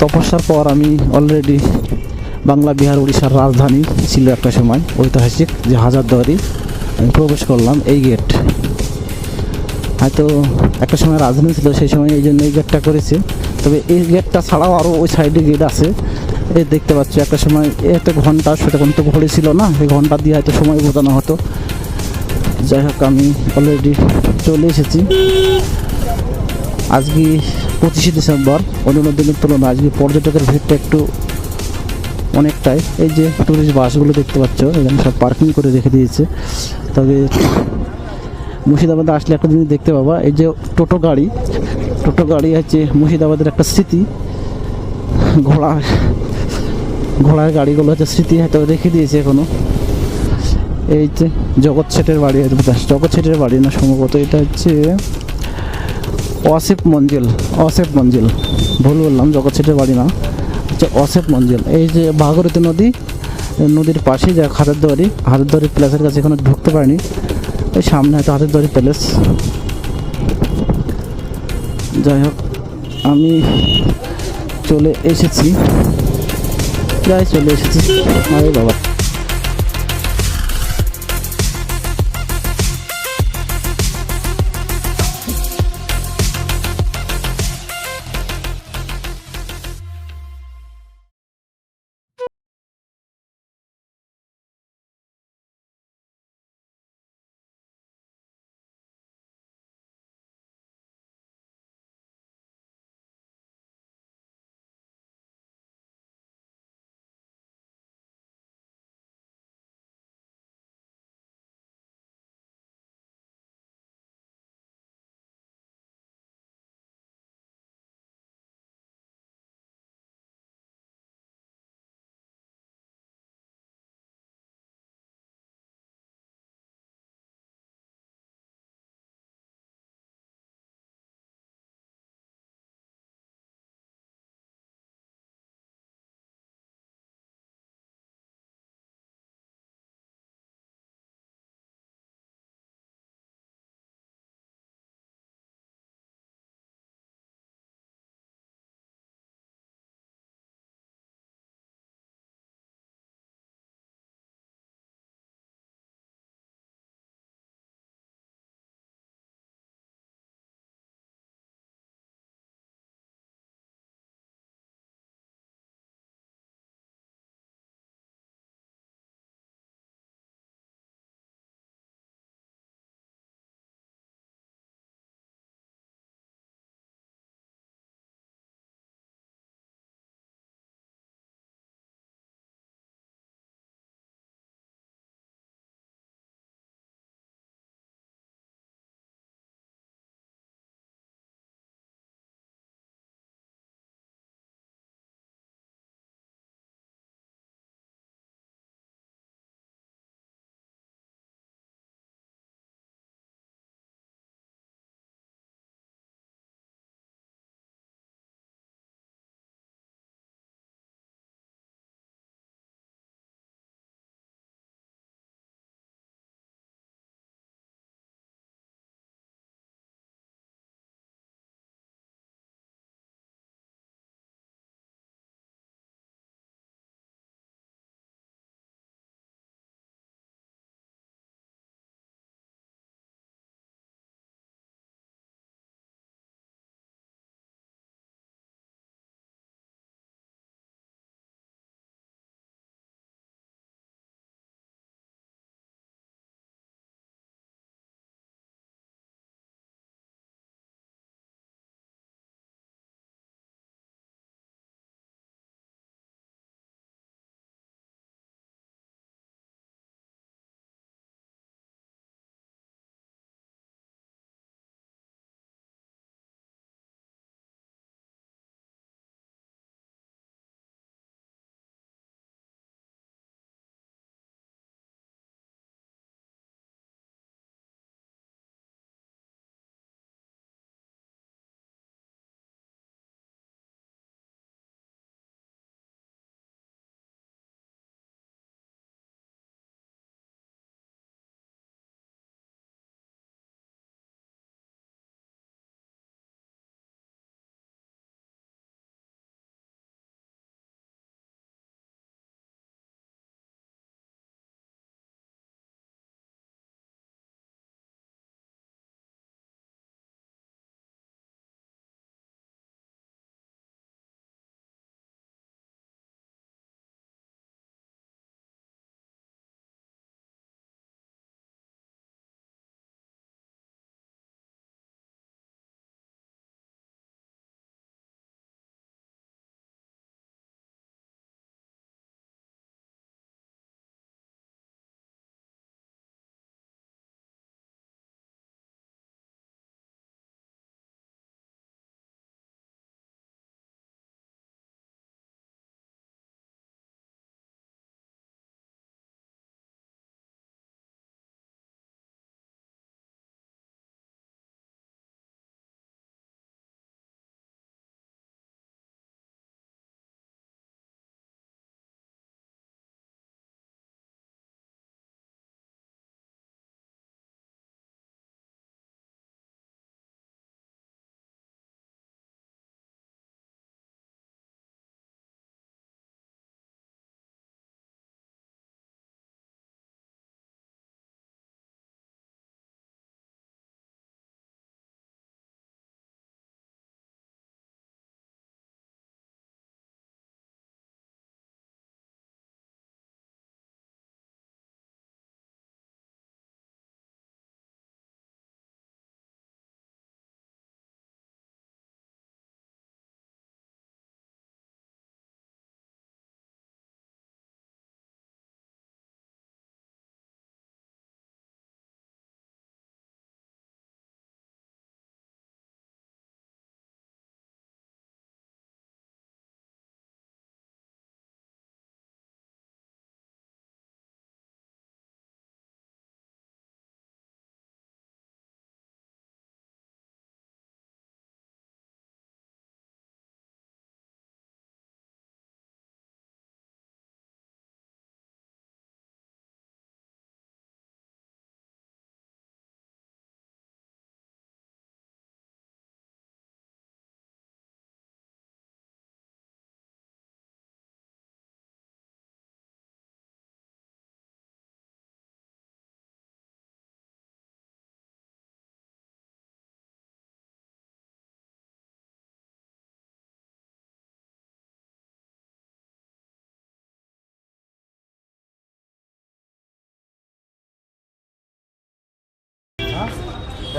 তপস্যার পর আমি অলরেডি বাংলা, বিহার উড়িষ্যার রাজধানী ছিল একটা সময়, ঐতিহাসিক যে হাজারদুয়ারি আমি প্রবেশ করলাম এই গেট হয়তো একটা সময় রাজধানী ছিল, সেই সময় এই জন্য এই গেটটা করেছে। তবে এই গেটটা ছাড়াও আরও ওই সাইডে গেট আছে। এই দেখতে পাচ্ছি, একটা সময় একটা ঘণ্টা, সেটা কিন্তু ঘড়ি ছিল না, এই ঘণ্টা দিয়ে হয়তো সময় বোঝানো হতো। যাই হোক, আমি অলরেডি চলে এসেছি। আজকে পঁচিশে ডিসেম্বর, অন্যান্য দিনের তুলনায় আজকে পর্যটকের ভিড়টা একটু অনেকটাই, এই যে টুরিস্ট বাসগুলো দেখতে পাচ্ছ, এখানে সব পার্কিং করে রেখে দিয়েছে। তবে মুর্শিদাবাদে আসলে একটা জিনিস দেখতে পাবা, এই যে টোটো গাড়ি টোটো গাড়ি হচ্ছে মুর্শিদাবাদের একটা স্মৃতি। ঘোড়া, ঘোড়ার গাড়িগুলো হচ্ছে স্মৃতি, হয়তো রেখে দিয়েছে এখনও। এই যে জগৎ শেঠের বাড়ি, জগৎ শেঠের বাড়ি না, সম্ভবত এটা হচ্ছে অসিফ মঞ্জিল, অসেফ মঞ্জিল। ভুল বললাম, জগৎ শেঠের বাড়ি না। হচ্ছে অসেফ মঞ্জিল। এই যে ভাগরতী নদী নদীর পাশে যা হাজারদুয়ারি হাজারদুয়ারি প্লেসের কাছে এখনও ঢুকতে পারিনি। এই সামনে হয়তো হাজারদুয়ারি প্যালেস যাই হোক, আমি চলে এসেছি। প্রায় চলে এসেছি। আরে বাবা।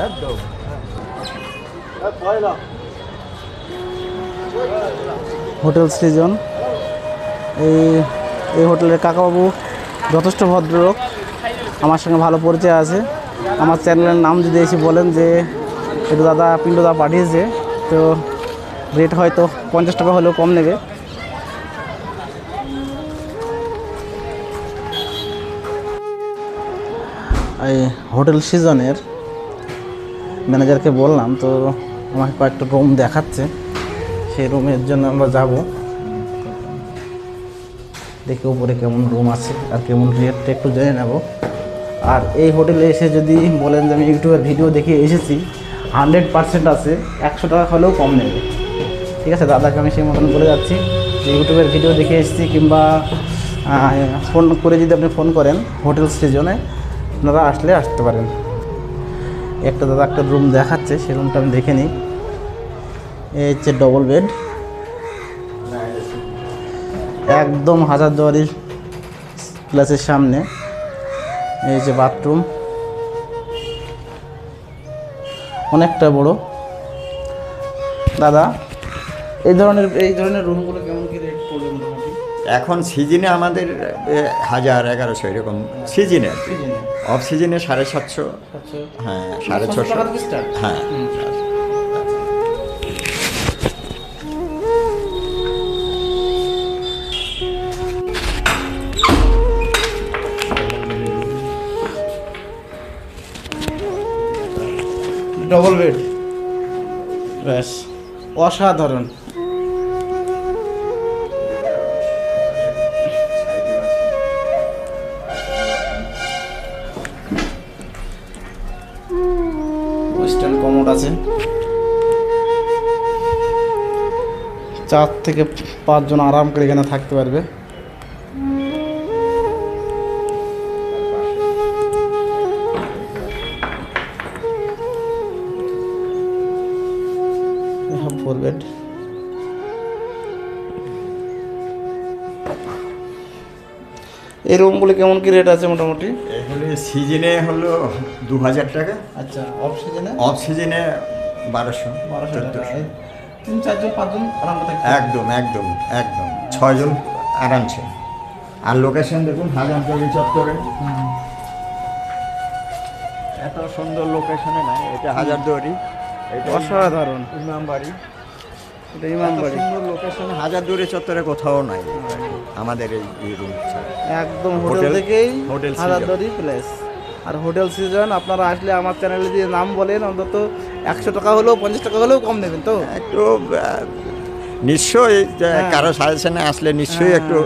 একদম হোটেল সৃজন। এই এই হোটেলের কাকাবাবু যথেষ্ট ভদ্রলোক। আমার সঙ্গে ভালো পরিচয় আছে। আমার চ্যানেলের নাম যদি এসে বলেন যে একটু দাদা পিন্টু দা পাঠিয়েছে তো রেট হয়তো পঞ্চাশ টাকা হলেও কম নেবে। এই হোটেল সিজনের ম্যানেজারকে বললাম, তো আমাকে কয়েকটা রুম দেখাচ্ছে। সেই রুমের জন্য আমরা যাব। দেখি উপরে কেমন রুম আছে আর কেমন রেটটা একটু জেনে নেব। আর এই হোটেলে এসে যদি বলেন যে আমি ইউটিউবের ভিডিও দেখে এসেছি হান্ড্রেড পার্সেন্ট আছে, একশো টাকা হলেও কম নেবে। ঠিক আছে, দাদাকে আমি সেই মতন বলে যাচ্ছি যে ইউটিউবের ভিডিও দেখে এসেছি কিংবা ফোন করে যদি আপনি ফোন করেন হোটেল স্টেশনে আপনারা আসলে আসতে পারেন। একটা দাদা একটা রুম দেখাচ্ছে, সে রুমটা আমি দেখে নিই। এ হচ্ছে ডবল বেড একদম হাজারদুয়ারি প্লাসের সামনে। এই যে বাথরুম অনেকটা বড়। দাদা, এই ধরনের এই ধরনের রুমগুলো কেমন কি রেট পড়বে মোটামুটি? এখন সিজনে আমাদের হাজার এগারোশো এরকম সিজনে অফ সিজনে সাড়ে সাতশো। আচ্ছা হ্যাঁ সাড়ে ছশো? হ্যাঁ। ডবল বেড ব্যাস অসাধারণ। আছে। চার থেকে পাঁচজন আরাম করে এখানে থাকতে পারবে। ফোর বেড এই রুমগুলো কেমন কি রেট আছে মোটামুটি? এগুলি সিজনে হলো দু হাজার টাকা। আচ্ছা অফ সিজনে অফ সিজনে বারোশো বারোশো টাকা। তিন চারজন পাঁচজন আরাম একদম একদম একদম। ছয়জন আরামসে। আর লোকেশন দেখুন হাজারতলি চত্বরে। এত সুন্দর লোকেশনে নাই এটা হাজারদুয়ারি। এটা অসাধারণ। ইমামবাড়ি। এটা ইমাম এত বাড়ি সুন্দর লোকেশন হাজারদুয়ারি চত্বরে কোথাও নাই আমাদের এই এই রুম একদম হোটেল থেকেই হোটেল হাজারদুয়ারি প্লেস আর হোটেল সিজন আপনারা আসলে আমার চ্যানেলে যদি নাম বলেন অন্তত একশো টাকা হলেও পঞ্চাশ টাকা হলেও কম নেবেন তো? একটু নিশ্চয়ই হ্যাঁ। কারও সাজেশনে আসলে নিশ্চয়ই হ্যাঁ, একটু।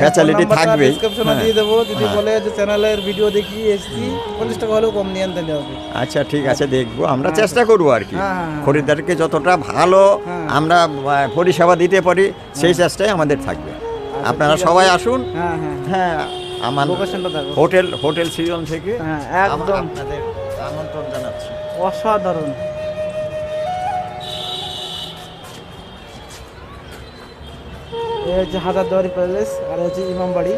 ফ্যাসিলিটি থাকবে। description-এ দিয়ে দেবো। যদি হ্যাঁ। বলে যে চ্যানেলের ভিডিও দেখি এসছি পঞ্চাশ টাকা হলেও কম নিয়ে আনতে হবে। আচ্ছা ঠিক আছে দেখব। আমরা চেষ্টা করব আর কি। হ্যাঁ, হ্যাঁ, হ্যাঁ। খরিদ্দারকে যতটা ভালো হ্যাঁ। আমরা পরিষেবা দিতে পারি সেই চেষ্টাই আমাদের থাকবে। আপনারা সবাই আসুন। হ্যাঁ হ্যাঁ হ্যাঁ। আমার হোটেল হোটেল সিজন থেকে হ্যাঁ একদম। আপনাদের আমন্ত্রণ জানাচ্ছি। অসাধারণ। এই হচ্ছে হাজারদুয়ারি প্যালেস আর হচ্ছে ইমামবাড়ি।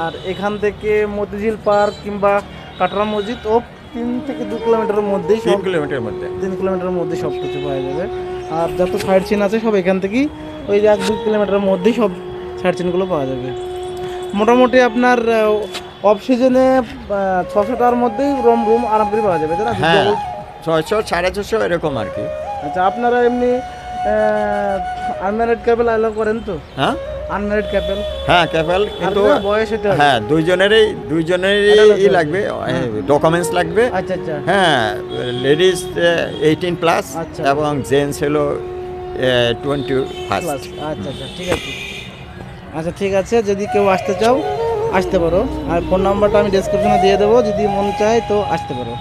আর এখান থেকে মতিঝিল পার্ক কিংবা কাটরা মসজিদ ও তিন থেকে দু কিলোমিটারের মধ্যেই তিন সব কিলোমিটারের মধ্যে। তিন কিলোমিটারের মধ্যে সব কিছু পাওয়া যাবে। আর যত সাইড সিন আছে সব এখান থেকেই ওই এক দু কিলোমিটারের মধ্যেই সব সাইড সিনগুলো পাওয়া যাবে। মোটামুটি আপনার অফ সিজনে ছশো টাকার মধ্যেই রুম রুম আরাম করে পাওয়া যাবে তাই না? হ্যাঁ। ছয়শো সাড়ে ছশো এরকম আর কি। আচ্ছা আপনারা এমনি আনম্যারিড ক্যাপেল অ্যালাউ করেন তো? হ্যাঁ? আনম্যারিড ক্যাপেল হ্যাঁ ক্যাপেল কিন্তু বয়স হতে হ্যাঁ দুইজনেরই দুইজনেরই ই লাগবে ডকুমেন্টস লাগবে। আচ্ছা আচ্ছা। হ্যাঁ লেডিস এইটিন প্লাস। এবং জেন্টস হলো টোয়েন্টি ফার্স্ট আচ্ছা আচ্ছা ঠিক আছে। আচ্ছা ঠিক আছে যদি কেউ আসতে চাও আসতে পারো। আর ফোন নাম্বারটা আমি ডেসক্রিপশনে দিয়ে দেবো যদি মন চায় তো আসতে পারো।